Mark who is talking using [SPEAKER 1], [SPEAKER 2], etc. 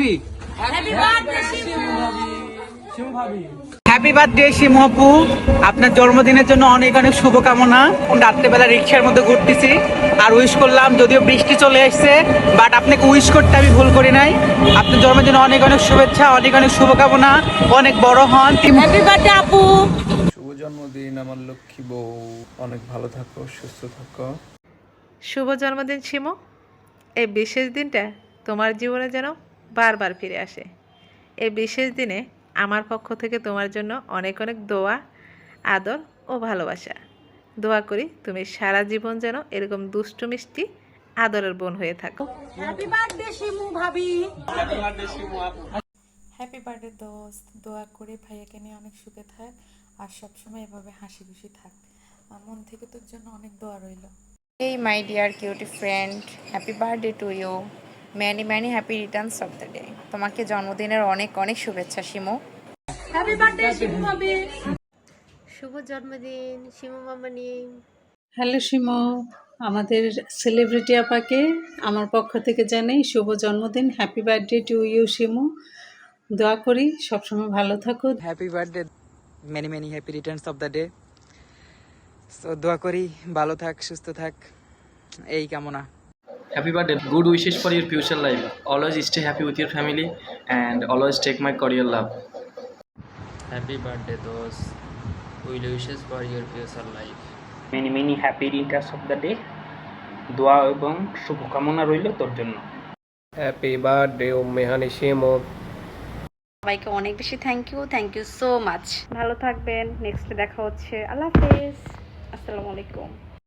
[SPEAKER 1] Happy
[SPEAKER 2] happy birthday Shimu
[SPEAKER 1] happy birthday শিমহপু আপনার জন্মদিনের জন্য অনেক অনেক শুভকামনা। রাত্রেবেলা রিক্সার মধ্যে ঘুরতেছি। আর উইশ করলাম যদিও বৃষ্টি চলে এসেছে বাট আপনাকে উইশ করতে আমি ভুল করি নাই। আপনার জন্মদিনে অনেক অনেক শুভেচ্ছা অনেক অনেক শুভকামনা অনেক বড় হন।
[SPEAKER 2] হ্যাপি বার্থডে আপু।
[SPEAKER 3] শুভ জন্মদিন আমার লক্ষ্মী বউ। অনেক ভালো থাকো সুস্থ থাকো।
[SPEAKER 4] শুভ জন্মদিন শিমু এই বিশেষ দিনটা তোমার জীবনে যেন বারবার ফিরে আসে। এই বিশেষ দিনে আমার পক্ষ থেকে তোমার জন্য অনেক অনেক দোয়া আদর ও ভালোবাসা। দোয়া করি তুমি সারা জীবন যেন এরকম দুষ্টু মিষ্টি আদরের বোন হয়ে থাকো।
[SPEAKER 2] হ্যাপি বার্থডে শিমু ভাবি।
[SPEAKER 5] হ্যাপি বার্থডে দোস্ত। দোয়া করে ভাইয়াকে নিয়ে অনেক সুখে থাক আর সবসময় এভাবে হাসি খুশি থাক। আমার মন থেকে তোর জন্য অনেক দোয়া রইল।
[SPEAKER 6] এই my dear cutie friend happy birthday to you. Many, many happy returns of the day তোমাকে জন্মদিনের অনেক অনেক শুভেচ্ছা শিমু।
[SPEAKER 2] হ্যাপি বার্থডে শিমু ভাবি।
[SPEAKER 7] শুভ জন্মদিন শিমু মামানি।
[SPEAKER 8] হ্যালো সিমো আমাদের সেলিব্রিটি আপাকে আমার পক্ষ থেকে জানাই শুভ জন্মদিন। Happy birthday to you Shimu. দোয়া করি সবসময় ভালো থাকো।
[SPEAKER 1] Happy birthday many many happy returns of the day so দোয়া করি ভালো থাক সুস্থ থাক। এই কামনা।
[SPEAKER 9] Happy birthday good wishes for your future life always stay happy with your family and always take my career love
[SPEAKER 10] happy birthday those will wishes for your future life
[SPEAKER 9] many many happy returns of the day দোয়া এবং শুভকামনা রইল তোর জন্য।
[SPEAKER 3] Happy birthday ও মেহানি শেমো
[SPEAKER 6] সবাইকে অনেক বেশি thank you thank you so much
[SPEAKER 4] ভালো থাকবেন নেক্সটে দেখা হচ্ছে। আল্লাহ হাফেজ। আসসালামু আলাইকুম।